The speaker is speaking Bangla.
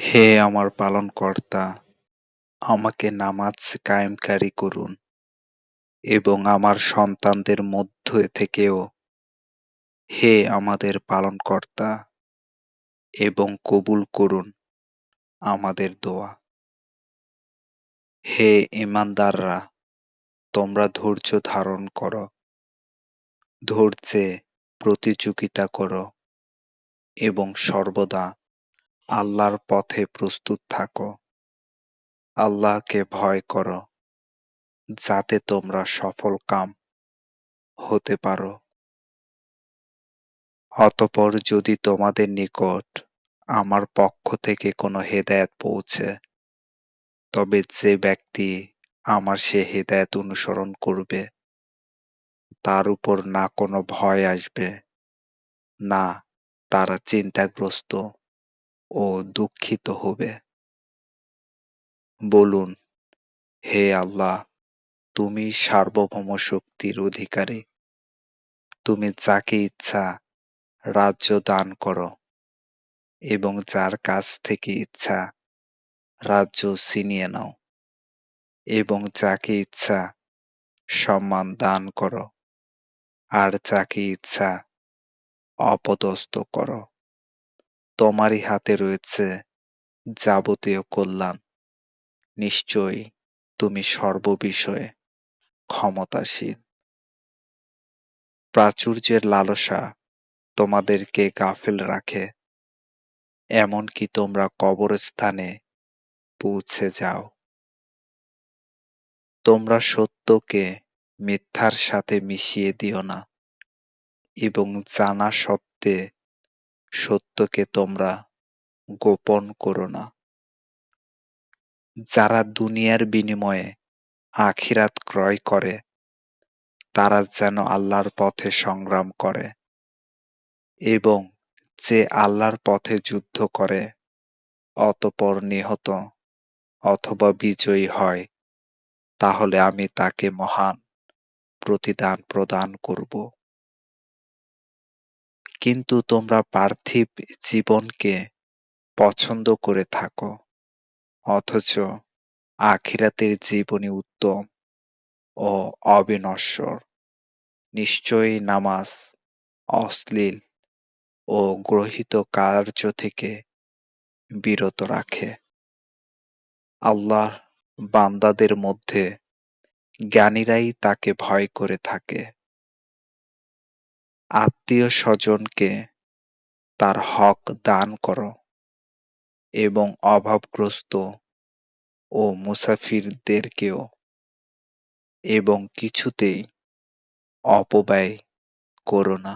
হে আমার পালনকর্তা, আমাকে নামাজ কায়েমকারী করুন এবং আমার সন্তানদের মধ্য থেকেও। হে আমাদের পালনকর্তা, এবং কবুল করুন আমাদের দোয়া। হে ইমানদাররা, তোমরা ধৈর্য ধারণ করো, ধৈর্যে প্রতিযোগিতা করো এবং সর্বদা আল্লাহর পথে প্রস্তুত থাকো। আল্লাহকে ভয় করো, যাতে তোমরা সফল কাম হতে পারো। অতপর যদি তোমাদের নিকট আমার পক্ষ থেকে কোনো হেদায়েত পৌঁছে, তবে যে ব্যক্তি আমার সে হেদায়েত অনুসরণ করবে, তার উপর না কোনো ভয় আসবে, না তারা চিন্তাগ্রস্ত ও দুঃখিত হবে। বলুন, হে আল্লাহ, তুমি সার্বভৌম শক্তির অধিকারী। তুমি যাকে ইচ্ছা রাজ্য দান করো এবং যার কাছ থেকে ইচ্ছা রাজ্য ছিনিয়ে নাও এবং যাকে ইচ্ছা সম্মান দান করো আর যাকে ইচ্ছা অপদস্থ করো। তোমারই হাতে রয়েছে যাবতীয় কল্যাণ। নিশ্চয়ই তুমি সর্ববিষয়ে ক্ষমতাশীল। প্রাচুর্যের লালসা তোমাদেরকে গাফেল রাখে। এমনকি তোমরা কবরস্থানে পৌঁছে যাও। তোমরা সত্যকে মিথ্যার সাথে মিশিয়ে দিও না এবং জানা সত্ত্বে সত্যকে তোমরা গোপন করো না। যারা দুনিয়ার বিনিময়ে আখিরাত ক্রয় করে, তারা যেন আল্লাহর পথে সংগ্রাম করে এবং যে আল্লাহর পথে যুদ্ধ করে, অতপর নিহত অথবা বিজয়ী হয়, তাহলে আমি তাকে মহান প্রতিদান প্রদান করব। কিন্তু তোমরা পার্থিব জীবনকে পছন্দ করে থাকো। অথচ আখিরাতের জীবনী উত্তম ও অবিনশ্বর। নিশ্চয়ই নামাজ অশ্লীল ও গ্রহিত কার্য থেকে বিরত রাখে। আল্লাহ বান্দাদের মধ্যে জ্ঞানীরাই তাকে ভয় করে থাকে। আত্মীয় স্বজনকে তার হক দান করো এবং অভাবগ্রস্ত ও মুসাফিরদেরকেও এবং কিছুতেই অপব্যয় করো না।